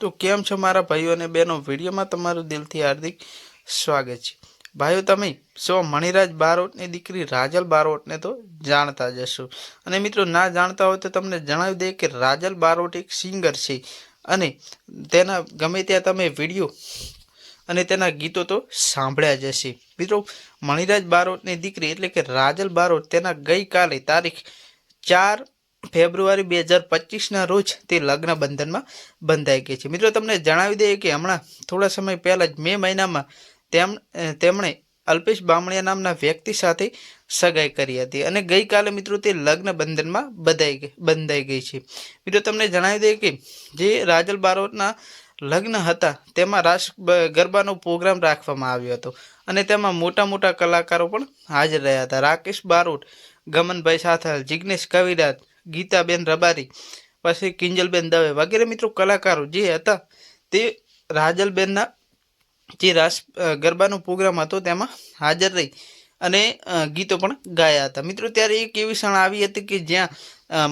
તો કેમ છો મારા ભાઈઓ અને બહેનો? વિડીયોમાં તમારું દિલથી હાર્દિક સ્વાગત છે. ભાઈઓ, તમે સો મણિરાજ બારોટની દીકરી રાજલ બારોટને તો જાણતા જ હશો. અને મિત્રો, ના જાણતા હોય તો તમને જણાવી દઈએ કે રાજલ બારોટ એક સિંગર છે અને તેના ગમે ત્યાં તમે વીડિયો અને તેના ગીતો તો સાંભળ્યા જ હશે. મિત્રો, મણિરાજ બારોટની દીકરી એટલે કે રાજલ બારોટ તેના ગઈકાલે તારીખ ચાર ફેબ્રુઆરી બે હજાર પચીસના રોજ તે લગ્ન બંધનમાં બંધાઈ ગઈ છે. મિત્રો, તમને જણાવી દઈએ કે હમણાં થોડા સમય પહેલાં જ મે મહિનામાં તેમ તેમણે અલ્પેશ બામણિયા નામના વ્યક્તિ સાથે સગાઈ કરી હતી અને ગઈકાલે, મિત્રો, તે લગ્ન બંધનમાં બધાઈ ગઈ, બંધાઈ ગઈ છે. મિત્રો, તમને જણાવી દઈએ કે જે રાજલ બારોટના લગ્ન હતા, તેમાં રાસ ગરબાનો પ્રોગ્રામ રાખવામાં આવ્યો હતો અને તેમાં મોટા મોટા કલાકારો પણ હાજર રહ્યા હતા. રાકેશ બારોટ ગમનભાઈ સાથલ જિગ્નેશ કવિરાજ, ગીતાબેન રબારી, પછી કિંજલબેન દવે વગેરે મિત્રો કલાકારો જે હતા તે રાજલબેનના જે રાસ ગરબાનો પ્રોગ્રામ હતો તેમાં હાજર રહી અને ગીતો પણ ગાયા હતા. મિત્રો, ત્યારે એક એવી ક્ષણ આવી હતી કે જ્યાં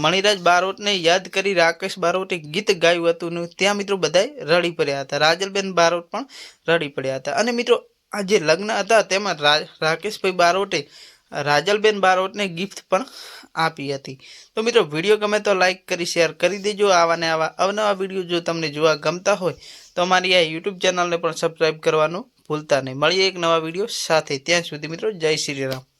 મણિરાજ બારોટને યાદ કરી રાકેશ બારોટે ગીત ગાયું હતું ને ત્યાં મિત્રો બધાએ રડી પડ્યા હતા. રાજલબેન બારોટ પણ રડી પડ્યા હતા. અને મિત્રો, આ જે લગ્ન હતા તેમાં રાકેશભાઈ બારોટે રાજલબેન બારોટને ગિફ્ટ પણ આપી હતી. તો મિત્રો વીડિયો ગમે તો લાઈક કરી શેર કરી દેજો. આવા ને આવા અવનવા વીડિયો જો તમને જોવા ગમતા હોય, તો અમારી આ યુટ્યુબ ચેનલને પણ સબસ્ક્રાઈબ કરવાનું ભૂલતા નહીં. મળીએ એક નવા વીડિયો સાથે. ત્યાં સુધી મિત્રો, જય શ્રી રામ.